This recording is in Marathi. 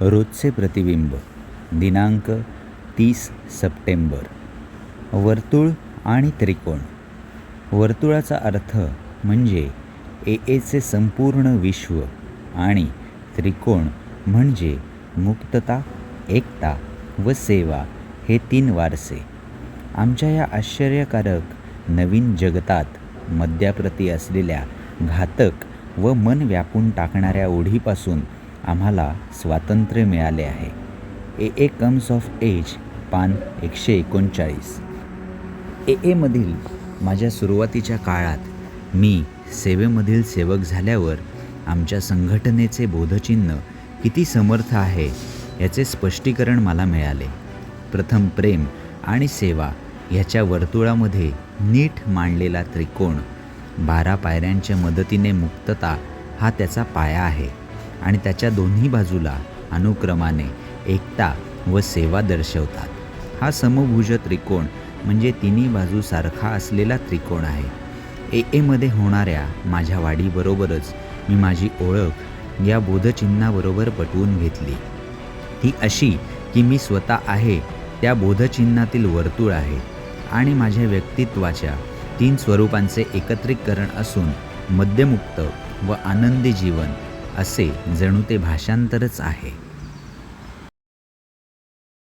रोजचे प्रतिबिंब. दिनांक तीस सप्टेंबर. वर्तुळ आणि त्रिकोण. वर्तुळाचा अर्थ म्हणजे ए एचे संपूर्ण विश्व आणि त्रिकोण म्हणजे मुक्तता एकता व सेवा हे तीन वारसे. आमच्या या आश्चर्यकारक नवीन जगतात मद्याप्रती असलेल्या घातक व मन व्यापून टाकणाऱ्या ओढीपासून आम्हाला स्वातंत्र्य मिळाले आहे. A A comes of age पान एकशे एकोणचाळीस. ए एमधील माझ्या सुरुवातीच्या काळात मी सेवेमधील सेवक झाल्यावर आमच्या संघटनेचे बोधचिन्ह किती समर्थ आहे याचे स्पष्टीकरण मला मिळाले. प्रथम प्रेम आणि सेवा ह्याच्या वर्तुळामध्ये नीट मांडलेला त्रिकोण बारा पायऱ्यांच्या मदतीने मुक्तता हा त्याचा पाया आहे. आणि त्याच्या दोन्ही बाजूला अनुक्रमाने एकता व सेवा दर्शवतात. हा समभुज त्रिकोण म्हणजे तिन्ही बाजू सारखा असलेला त्रिकोण आहे. ए एमध्ये होणाऱ्या माझ्या वाढीबरोबरच मी माझी ओळख या बोधचिन्हाबरोबर पटवून घेतली. ती अशी की मी स्वतः आहे त्या बोधचिन्हातील वर्तुळ आहे आणि माझ्या व्यक्तित्वाच्या तीन स्वरूपांचे एकत्रीकरण असून मद्यमुक्त व आनंदी जीवन असे जणू ते भाषांतरच आहे.